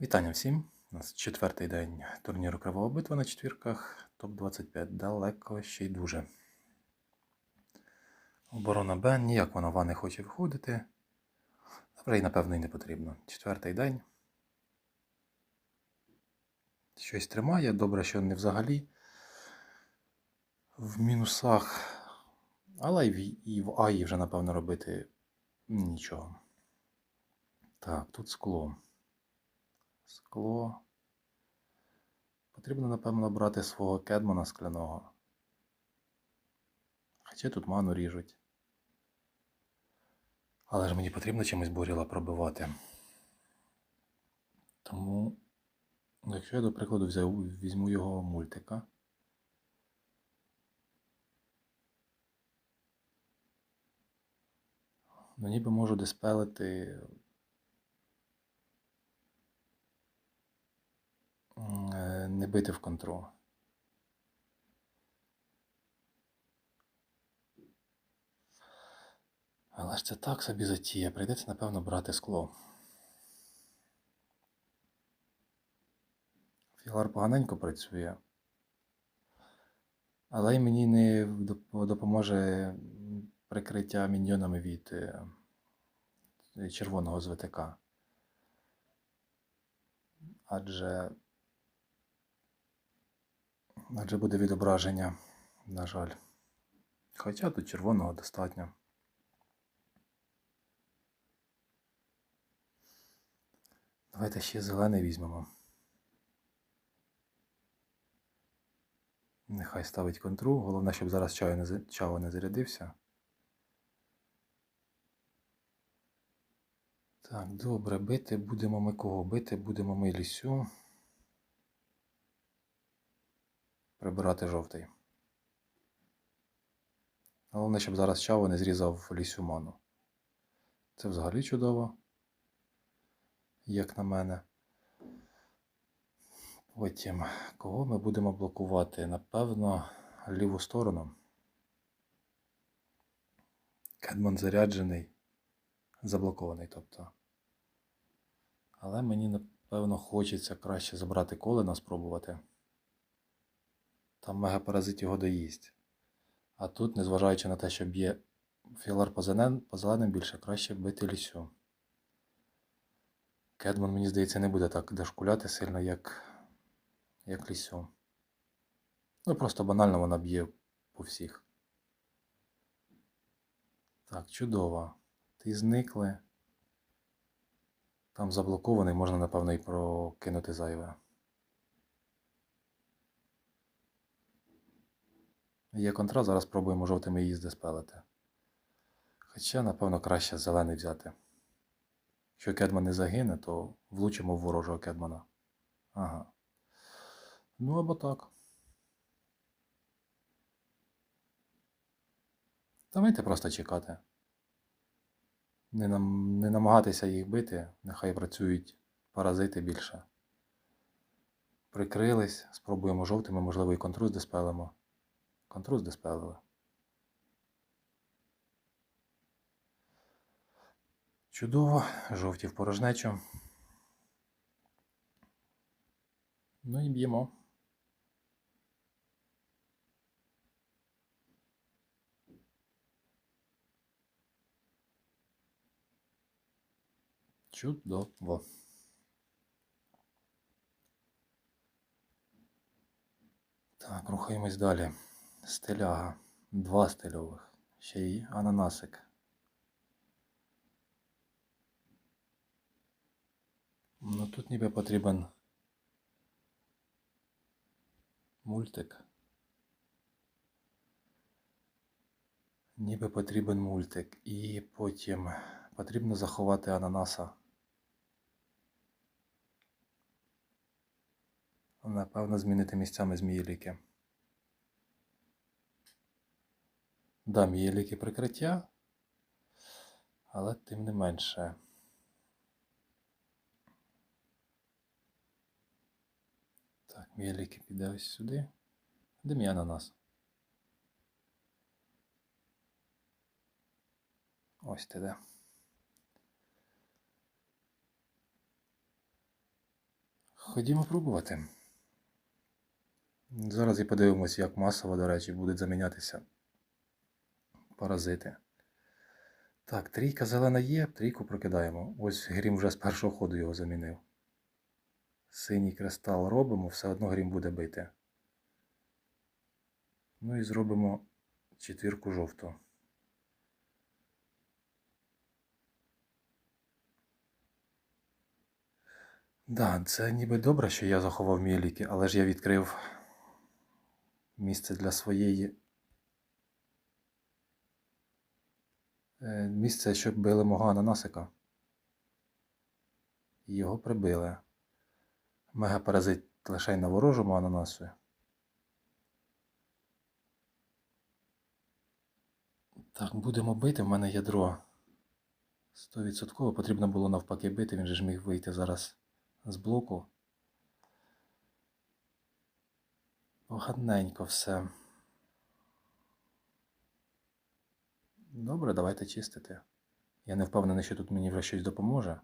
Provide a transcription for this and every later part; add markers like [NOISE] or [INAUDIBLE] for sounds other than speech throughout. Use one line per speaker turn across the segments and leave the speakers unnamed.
Вітання всім! У нас четвертий день турніру Кривова битва на четвірках. Топ-25 далеко ще й дуже. Оборона Б, ніяк вона не хоче виходити. Добре, і напевно і не потрібно. Четвертий день. Щось тримає. Добре, що не взагалі в мінусах. Але і в АІ вже, напевно, робити нічого. Так, тут скло. Скло. Потрібно, напевно, брати свого кедмана скляного. Хоча тут ману ріжуть. Але ж мені потрібно чимось буріла пробивати. Тому, якщо я, до прикладу, взяв, візьму його мультика. Ну, ніби можу диспелити бити в контрол. Але ж це так собі затія. Прийдеться, напевно, брати скло. Філар поганенько працює. Але й мені не допоможе прикриття міньйонами від е, червоного з ВТК. Адже. Адже буде відображення, на жаль. Хоча тут червоного достатньо. Давайте ще зелений візьмемо. Нехай ставить контру. Головне, щоб зараз чаю не, за- не зарядився. Так, добре, бити будемо ми кого? Бити будемо ми лісю. Прибирати жовтий. Головне, щоб зараз чао не зрізав лісю ману. Це взагалі чудово, як на мене. Потім, кого ми будемо блокувати? Напевно, ліву сторону. Кедмон заряджений, заблокований, тобто. Але мені, напевно, хочеться краще забрати колена, спробувати. Там мегапаразит його доїсть. А тут, незважаючи на те, що б'є філар по зеленим, по зеленим більше, краще бити лісю. Кедмон, мені здається, не буде так дошкуляти сильно, як, як лісю. Ну, просто банально вона б'є по всіх. Так, чудово. Ти зникли. Там заблокований, можна, напевно, і прокинути зайве. Є контра, зараз спробуємо жовтими її здиспелити. Хоча, напевно, краще зелений взяти. Якщо Кедман не загине, то влучимо в ворожого Кедмана. Ага. Ну або так. Давайте просто чекати. Не, нам, не намагатися їх бити, нехай працюють паразити більше. Прикрились, спробуємо жовтими, можливо, і контру здиспелимо. Контру здиспелили. Чудово, жовті в порожнечу. Ну і б'ємо. Чудово. Так, рухаємось далі. Стиляга. Два стильових. Ще й ананасик. Ну тут ніби потрібен мультик. Ніби потрібен мультик. І потім потрібно заховати ананаса. Напевно, змінити місцями змієліки. Да, мієліки прикриття, але тим не менше. Так, мієліки піде ось сюди. Де мій ананас? Ось ти де. Ходімо пробувати. Зараз і подивимось, як масово, до речі, будуть замінятися паразити. Так, трійка зелена є, трійку прокидаємо. Ось грім вже з першого ходу його замінив. Синій кристал робимо, все одно грім буде бити. Ну і зробимо четвірку жовту. Да, це ніби добре, що я заховав мій ліки, але ж я відкрив місце для своєї. Місце, щоб били мого ананасика. Його прибили. Мегапаразит лише на ворожому ананасу. Так, будемо бити. В мене ядро 100%. Потрібно було навпаки бити, він же ж міг вийти зараз з блоку. Поганенько все. Добре, давайте чистити. Я не впевнений, що тут мені вже щось допоможе.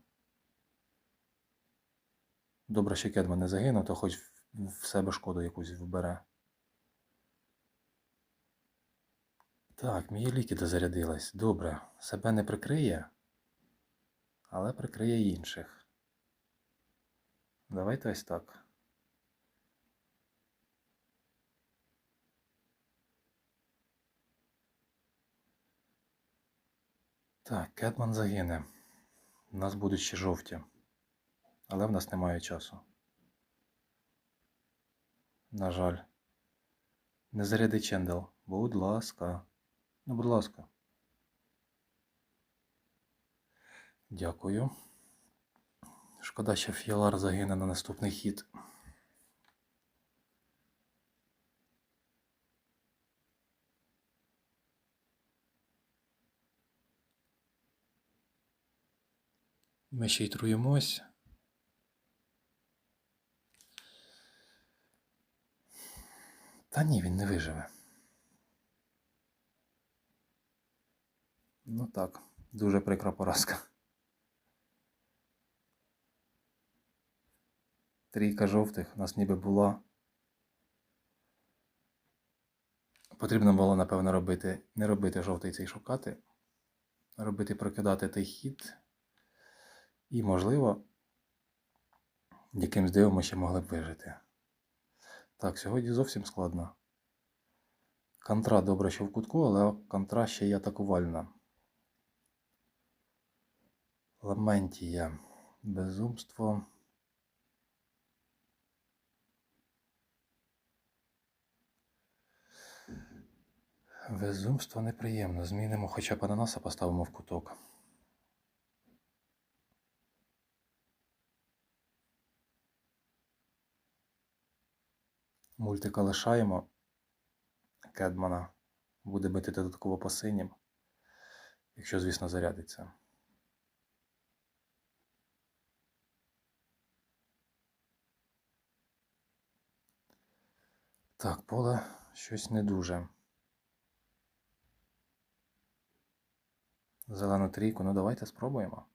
Добре, що Кедман не загинув, то хоч в себе шкоду якусь вбере. Так, мої ліки дозарядились. Добре. Себе не прикриє, але прикриє інших. Давайте ось так. Так, Кетман загине. У нас будуть ще жовті. Але в нас немає часу. На жаль. Не заряди Чендел. Будь ласка. Ну, будь ласка. Дякую. Шкода, що Фіалар загине на наступний хід. Ми ще й труємось. Та ні, він не виживе. Ну так, дуже прикра поразка. Трійка жовтих у нас ніби була. Потрібно було, напевно, робити, не робити жовтий цей шукати, а робити прокидати той хід. І, можливо, якимсь дивом ми ще могли б вижити. Так, сьогодні зовсім складно. Контра добре, що в кутку, але контра ще й атакувальна. Ламентія. Безумство. Безумство неприємно. Змінимо хоча б ананаса поставимо в куток. Мультика лишаємо. Кедмана буде бити додатково по синім. Якщо, звісно, зарядиться. Так, поле щось не дуже. Зелену трійку, ну давайте спробуємо.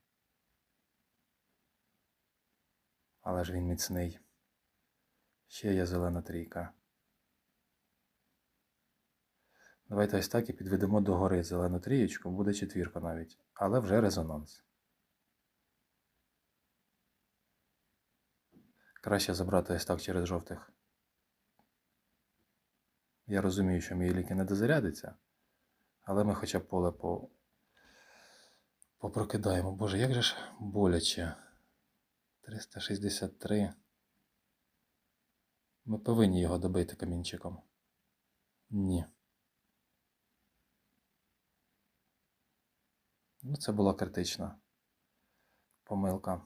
Але ж він міцний. Ще є зелена трійка. Давайте ось так і підведемо до гори зелену трієчку, буде четвірка навіть, але вже резонанс. Краще забрати ось так через жовтих. Я розумію, що мої ліки не дозарядиться, але ми хоча б поле по... попрокидаємо. Боже, як же ж боляче. 363. Ми повинні його добити камінчиком. Ні. Ну, це була критична помилка.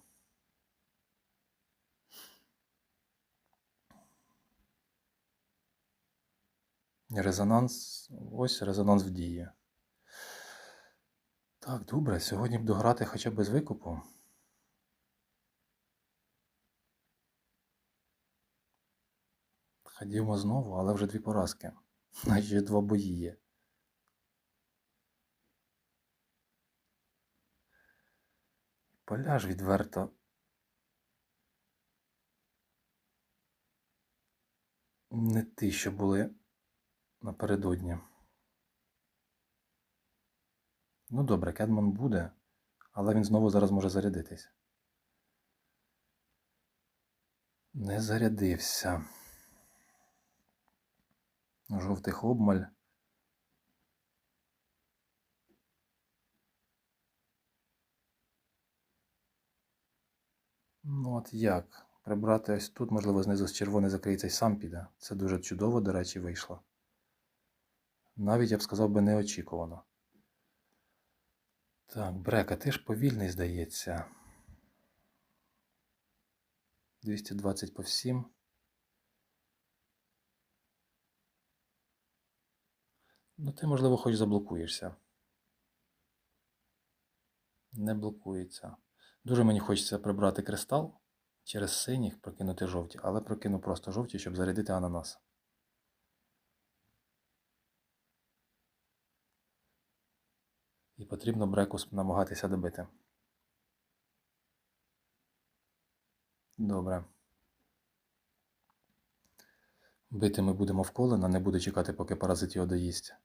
Резонанс. Ось резонанс в дії. Так, добре, сьогодні б дограти хоча б без викупу. Ходімо знову, але вже дві поразки. [LAUGHS] Значить, два бої є. Поля ж відверто. Не ті, що були напередодні. Ну добре, Кедман буде, але він знову зараз може зарядитись. Не зарядився. Жовтих обмаль. Ну от як? Прибрати ось тут, можливо, знизу з червоний закриється і сам піде. Це дуже чудово, до речі, вийшло. Навіть я б сказав би неочікувано. Так, Брека, ти ж повільний, здається. 220 по всім. Ну, ти, можливо, хоч заблокуєшся. Не блокується. Дуже мені хочеться прибрати кристал через синіх, прокинути жовті, але прокину просто жовті, щоб зарядити ананас. І потрібно брекус намагатися добити. Добре. Бити ми будемо в колена, не буду чекати, поки паразит його доїсть.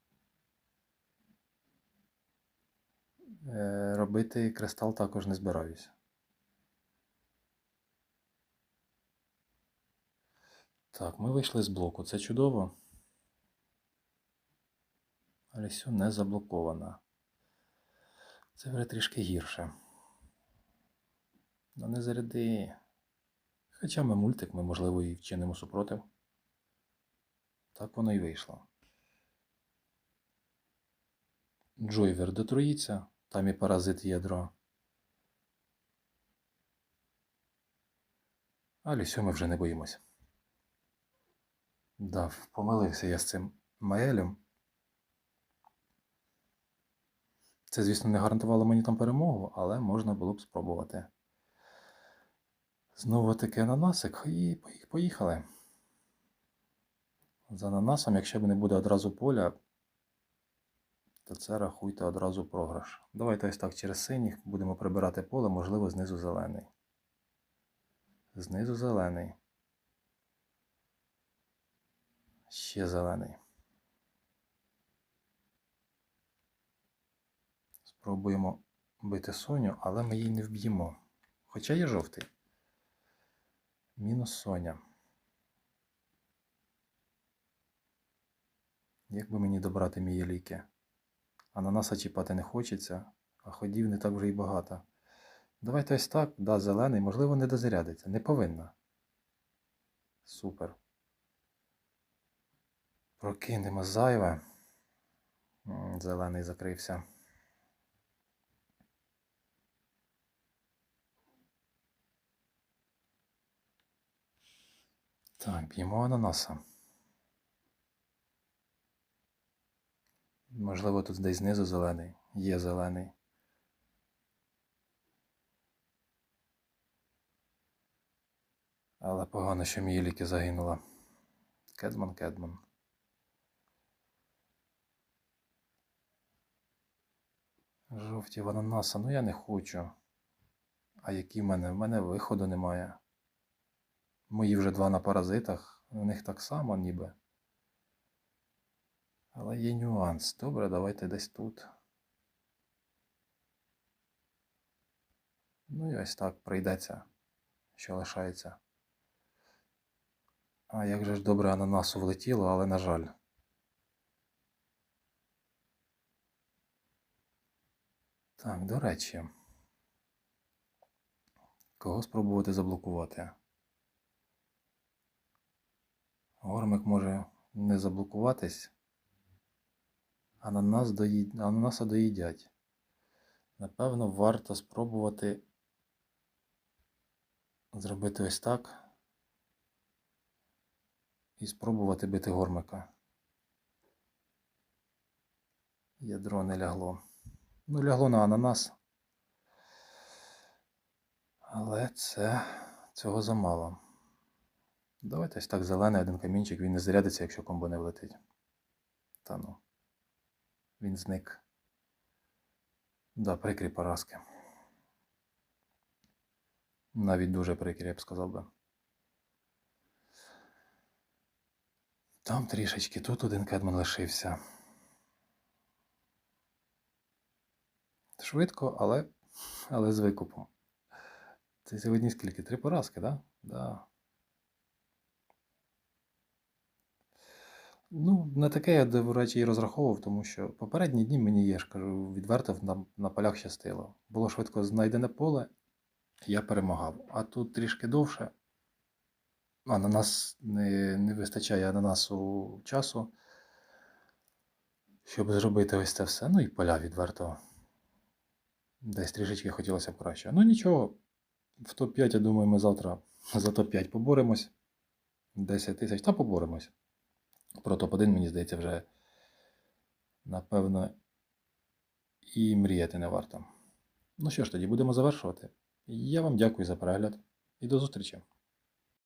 Е, робити кристал також не збираюсь. Так, ми вийшли з блоку. Це чудово. Алісю не заблокована. Це вже трішки гірше. Ну не заряди. Хоча ми мультик, ми, можливо, і вчинимо супротив. Так воно і вийшло. Джойвер дотруїться, там і паразит ядро. А Люсю ми вже не боїмось. Да, помилився я з цим Маелем. Це, звісно, не гарантувало мені там перемогу, але можна було б спробувати. Знову таки ананасик і поїхали. З ананасом, якщо не буде одразу поля, то це рахуйте одразу програш. Давайте ось так через синіх будемо прибирати поле, можливо, знизу зелений. Знизу зелений. Ще зелений. Спробуємо бити Соню, але ми її не вб'ємо. Хоча є жовтий. Мінус Соня. Як би мені добрати мої ліки? Ананаса чіпати не хочеться, а ходів не так вже й багато. Давайте ось так, да, зелений, можливо, не дозарядиться. Не повинна. Супер. Прокинемо зайве. Зелений закрився. Так, б'ємо ананаса. Можливо, тут десь знизу зелений. Є зелений. Але погано, що мій ліки загинула. Кедман, Кедман. Жовті в ананаса, ну я не хочу. А які в мене? В мене виходу немає. Мої вже два на паразитах, у них так само ніби. Але є нюанс. Добре, давайте десь тут. Ну і ось так прийдеться, що лишається. А як же ж добре ананасу влетіло, але на жаль. Так, до речі. Кого спробувати заблокувати? Гормик може не заблокуватись, ананас доїд... ананаса доїдять. Напевно, варто спробувати зробити ось так і спробувати бити гормика. Ядро не лягло. Ну, лягло на ананас. Але це цього замало. Давайте ось так зелений один камінчик, він не зарядиться, якщо комбо не влетить. Та ну. Він зник. Да, прикрі поразки. Навіть дуже прикрі, я б сказав би. Там трішечки, тут один кедман лишився. Швидко, але, але з викупом. Це сьогодні скільки? Три поразки, так? Да? Да. Ну, на таке я, до речі, і розраховував, тому що попередні дні мені є, ж кажу, відверто на, на полях щастило. Було швидко знайдене поле, я перемагав. А тут трішки довше. А на нас не, не вистачає ананасу часу, щоб зробити ось це все. Ну і поля відверто. Десь трішечки хотілося б краще. Ну нічого, в топ-5, я думаю, ми завтра [LAUGHS] за топ-5 поборемось. 10 тисяч, та поборемось. Про топ-1, мені здається, вже напевно і мріяти не варто. Ну що ж тоді, будемо завершувати. Я вам дякую за перегляд і до зустрічі!